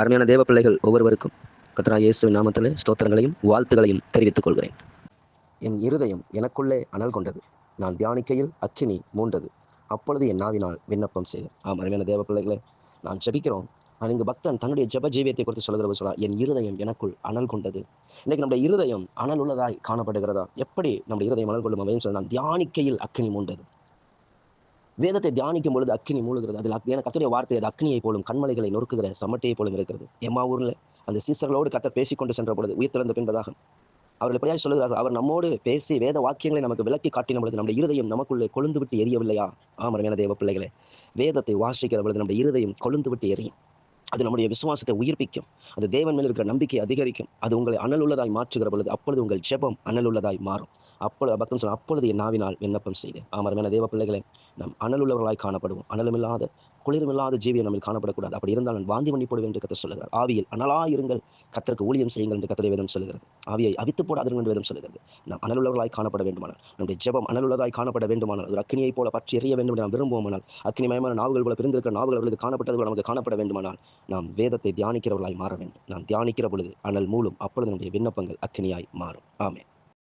அருமையான தேவ பிள்ளைகள் ஒவ்வொருவருக்கும் கத்ரா இயேசுவின் நாமத்தில் ஸ்தோத்திரங்களையும் வாழ்த்துகளையும் தெரிவித்துக் கொள்கிறேன். என் இருதயம் எனக்குள்ளே அனல் கொண்டது. நான் தியானிக்கையில் அக்கினி மூண்டது. அப்பொழுது என் நாவினால் விண்ணப்பம் செய்தேன் ஆம் அருமையான தேவ பிள்ளைகளே நான் ஜெபிக்கிறோம். நான் இங்கு பக்தன் தன்னுடைய ஜப ஜீவியத்தை குறித்து சொல்கிறவர் சொல்லலாம் என் இருதயம் எனக்குள் அனல் கொண்டது. இன்னைக்கு நம்முடைய இருதயம் அனல் உள்ளதாய் காணப்படுகிறதா? எப்படி நம்முடைய இருதயம் அனல் கொள்ளும் அப்படின்னு சொல்லி நான் தியானிக்கையில் அக்கினி மூண்டது. வேதத்தை தியானிக்கும் பொழுது அக்னி மூழ்கிறது. அதில் ஏன்னா எனக்கு கத்துடைய வார்த்தை அது அக்னியை போலும் கண்மலைகளை நொறுக்குகிற சமட்டையை போலும் இருக்கிறது. எம்மா ஊரில் அந்த சீசர்களோடு கத்தர் பேசிக்கொண்டு சென்ற பொழுது உயிர்த்தெழுந்த பின்பதாக அவர்கள் எப்படியாக சொல்லுகிறார்கள் அவர் நம்மோடு பேசி வேத வாக்கியங்களை நமக்கு விளக்கி காட்டின பொழுது நம்முடைய இருதயம் நமக்குள்ளே கொழுந்து விட்டு எரியவில்லையா? ஆமரமேன தேவ பிள்ளைகளே. வேதத்தை வாசிக்கிற பொழுது நம்முடைய இருதயம் கொழுந்து விட்டு எரியும். அது நம்முடைய விசுவாசத்தை உயிர்ப்பிக்கும். அது தேவன் மேல் இருக்கிற நம்பிக்கை அதிகரிக்கும். அது உங்களை அனல் உள்ளதாய் மாற்றுகிற பொழுது அப்பொழுது உங்கள் ஜெபம் அனல் உள்ளதாய் மாறும். அப்பொழுது பக்தன் சொல்ல அப்பொழுது என் நாவினால் விண்ணப்பம் செய்தேன். ஆமரமான தேவ பிள்ளைகளை நாம் அனல் உள்ளவர்களாய் காணப்படுவோம். அனலுமில்லாத குளிருமில்லாத ஜீவியம் நம்ம காணப்படக்கூடாது. அப்படி இருந்தால் நான் வாந்தி பண்ணி போடுவேன் என்று கத்தர் சொல்லுகிறார். ஆவியில் அனலா இருங்கள். கத்தருக்கு ஊழியம் செய்யுங்கள் என்று கத்தரை வேதம் சொல்லுகிறது. ஆவியை அவித்து போடாதீர்கள் என்று வேதம் சொல்லுகிறது. நாம் அனலுள்ளவர்களாய் காணப்பட வேண்டுமானால் நம்முடைய ஜெபம் அனலுள்ளதாய் காணப்பட வேண்டுமானால் ஒரு அக்னியைப் போல பற்றி எறிய வேண்டும் என்று நாம் விரும்புவோமானால் அக்னிமயமான நாவுகள் போல பிரிந்திருக்கிற நாவுகள் அவர்களுக்கு காணப்பட்டது நமக்கு காணப்பட வேண்டுமானால் நாம் வேதத்தை தியானிக்கிறவர்களாய் மாற வேண்டும். நாம் தியானிக்கிற பொழுது அனல் மூலம் அப்பொழுது நம்முடைய விண்ணப்பங்கள் அக்னியாய் மாறும். ஆமே